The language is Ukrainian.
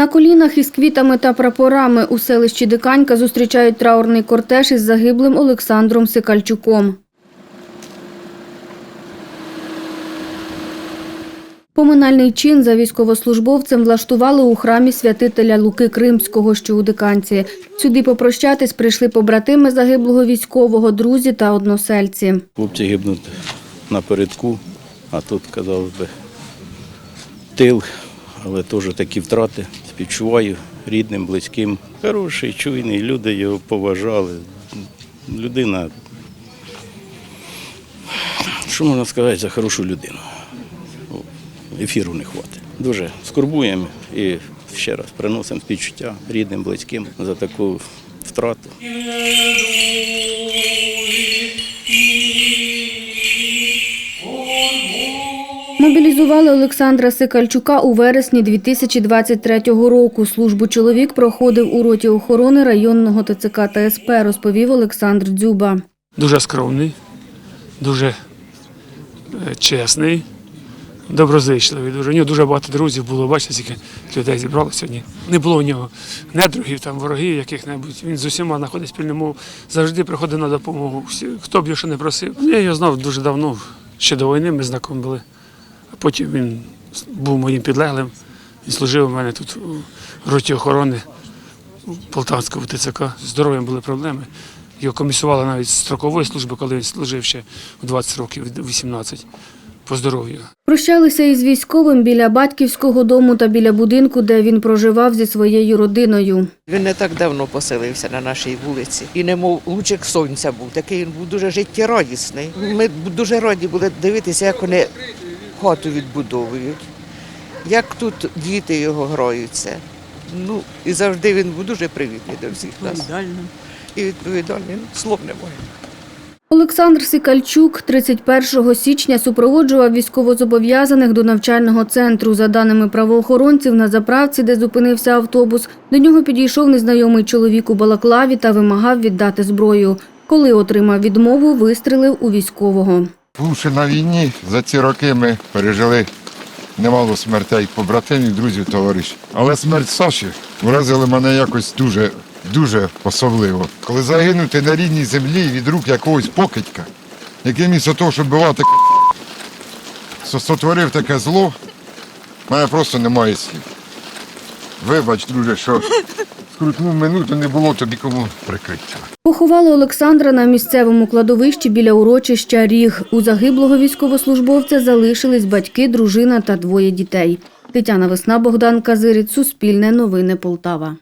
На колінах із квітами та прапорами у селищі Диканька зустрічають траурний кортеж із загиблим Олександром Сикальчуком. Поминальний чин за військовослужбовцем влаштували у храмі святителя Луки Кримського, що у Диканці. Сюди попрощатись прийшли побратими загиблого військового, друзі та односельці. Хлопці гибнуть напередку, а тут, казав би, тил, але теж такі втрати. Співчуваю рідним, близьким. Хороший, чуйний, люди його поважали. Людина, що можна сказати за хорошу людину? Ефіру не хватить. Дуже скорбуємо і ще раз приносимо співчуття рідним, близьким за таку втрату. Мобілізували Олександра Сикальчука у вересні 2023 року. Службу чоловік проходив у роті охорони районного ТЦК та СП, розповів Олександр Дзюба. дуже скромний, дуже е, чесний, доброзичливий. Дуже. У нього дуже багато друзів було. Бачите, скільки людей зібрало сьогодні. Не було у нього недругів, там, ворогів яких-небудь. Він з усіма знаходить спільну мову, завжди приходить на допомогу. Хто б його що не просив. Я його знав дуже давно, ще до війни ми знайомі були. А потім він був моїм підлеглим. Він служив у мене тут у роті охорони. Полтавського ТЦК. З здоров'ям були проблеми. Його комісували навіть з строкової служби, коли він служив ще у 20 років, 18, по здоров'ю. Прощалися із військовим біля батьківського дому та біля будинку, де він проживав зі своєю родиною. Він не так давно поселився на нашій вулиці. І немов лучик сонця був. Такий він був дуже життєрадісний. Ми дуже раді були дивитися, як вони хату відбудовують, як тут діти його граються. Ну, і завжди він був дуже привітний до всіх нас. І відповідальний. Ну, Слов немає. Олександр Сикальчук 31 січня супроводжував військовозобов'язаних до навчального центру. За даними правоохоронців, на заправці, де зупинився автобус, до нього підійшов незнайомий чоловік у балаклаві та вимагав віддати зброю. Коли отримав відмову, вистрелив у військового. Бувши на війні, за ці роки ми пережили немало смертей побратимів, друзів, товаришів. Але смерть Саші вразила мене якось дуже, дуже особливо. Коли загинути на рідній землі від рук якогось покидька, який місто того, щоб бивати со- сотворив таке зло, в мене просто немає слів. Вибач, друже, що скрутнув минуту, не було тобі кому прикриття. Поховали Олександра на місцевому кладовищі біля урочища Ріг. У загиблого військовослужбовця залишились батьки, дружина та двоє дітей. Тетяна Весна, Богдан Казирець, Суспільне новини Полтава.